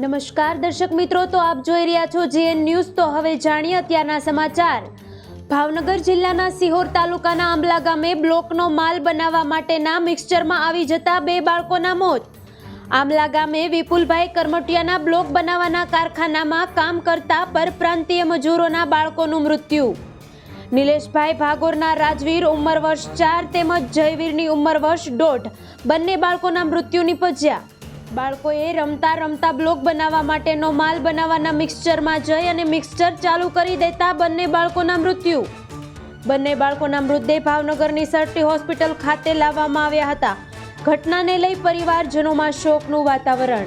નમસ્કાર દર્શક મિત્રો, તો આપ જોઈ રહ્યા છો જીએન ન્યૂઝ. તો હવે જાણીએ અત્યારના સમાચાર. ભાવનગર જિલ્લાના સિહોર તાલુકાના આંબલા ગામે બ્લોકનો માલ બનાવવા માટેના મિક્સચરમાં આવી જતા બે બાળકોના મોત. આંબલા ગામે વિપુલભાઈ કરમટિયાના બ્લોક બનાવવાના કારખાનામાં કામ કરતા પરપ્રાંતીય મજૂરોના બાળકોનું મૃત્યુ. નિલેશભાઈ ભાગોરના રાજવીર ઉંમર વર્ષ ચાર તેમજ જયવીરની ઉંમર વર્ષ દોઢ. બંને બાળકોના મૃત્યુ નિપજ્યા. બાળકોએ રમતા રમતા બ્લોક બનાવવા માટેનો માલ બનાવવાના મિક્સચરમાં જઈ અને મિક્સચર ચાલુ કરી દેતા બંને બાળકોના મૃત્યુ. બંને બાળકોના મૃતદેહ ભાવનગરની સરટી હોસ્પિટલ ખાતે લાવવામાં આવ્યા હતા. ઘટનાને લઈ પરિવારજનોમાં શોકનું વાતાવરણ.